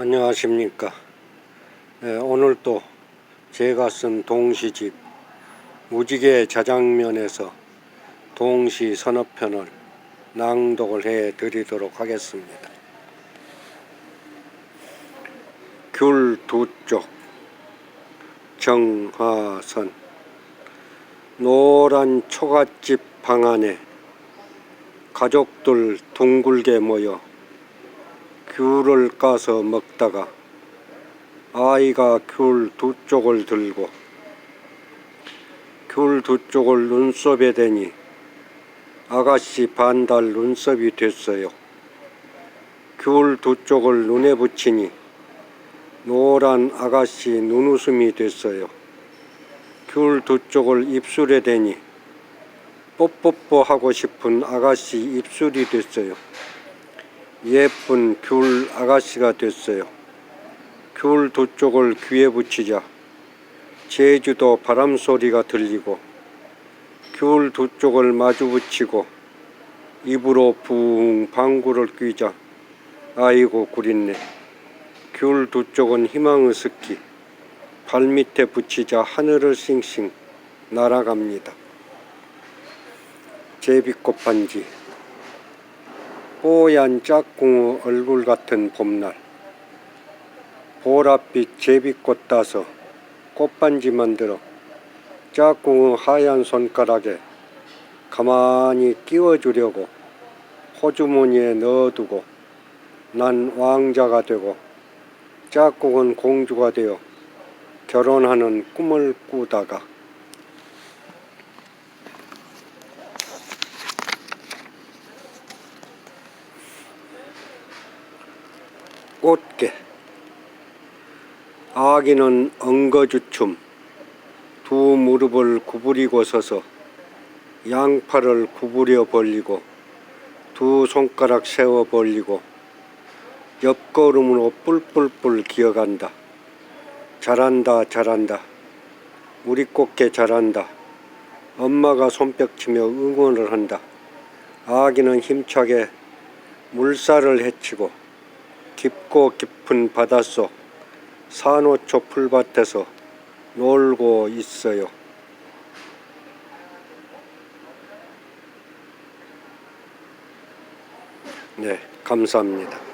안녕하십니까. 네, 오늘 또 제가 쓴 동시집 무지개 자장면에서 동시 서너 편을 낭독을 해 드리도록 하겠습니다. 귤 두쪽 정화선 노란 초가집 방 안에 가족들 둥글게 모여 귤을 까서 먹다가 아이가 귤 두 쪽을 들고 귤 두 쪽을 눈썹에 대니 아가씨 반달 눈썹이 됐어요. 귤 두 쪽을 눈에 붙이니 노란 아가씨 눈웃음이 됐어요. 귤 두 쪽을 입술에 대니 뽀뽀뽀 하고 싶은 아가씨 입술이 됐어요. 예쁜 귤 아가씨가 됐어요. 귤 두 쪽을 귀에 붙이자 제주도 바람 소리가 들리고 귤 두 쪽을 마주 붙이고 입으로 붕 방구를 뀌자 아이고 구린내 귤두 쪽은 희망의 습기 발밑에 붙이자 하늘을 싱싱 날아갑니다. 제비꽃 반지 뽀얀 짝꿍의 얼굴 같은 봄날 보랏빛 제비꽃 따서 꽃반지 만들어 짝꿍의 하얀 손가락에 가만히 끼워주려고 호주머니에 넣어두고 난 왕자가 되고 짝꿍은 공주가 되어 결혼하는 꿈을 꾸다가 꽃게 아기는 엉거주춤 두 무릎을 구부리고 서서 양팔을 구부려 벌리고 두 손가락 세워 벌리고 옆걸음으로 뿔뿔뿔 기어간다. 잘한다 잘한다. 우리 꽃게 잘한다. 엄마가 손뼉치며 응원을 한다. 아기는 힘차게 물살을 헤치고 깊고 깊은 바닷속 산호초 풀밭에서 놀고 있어요. 네, 감사합니다.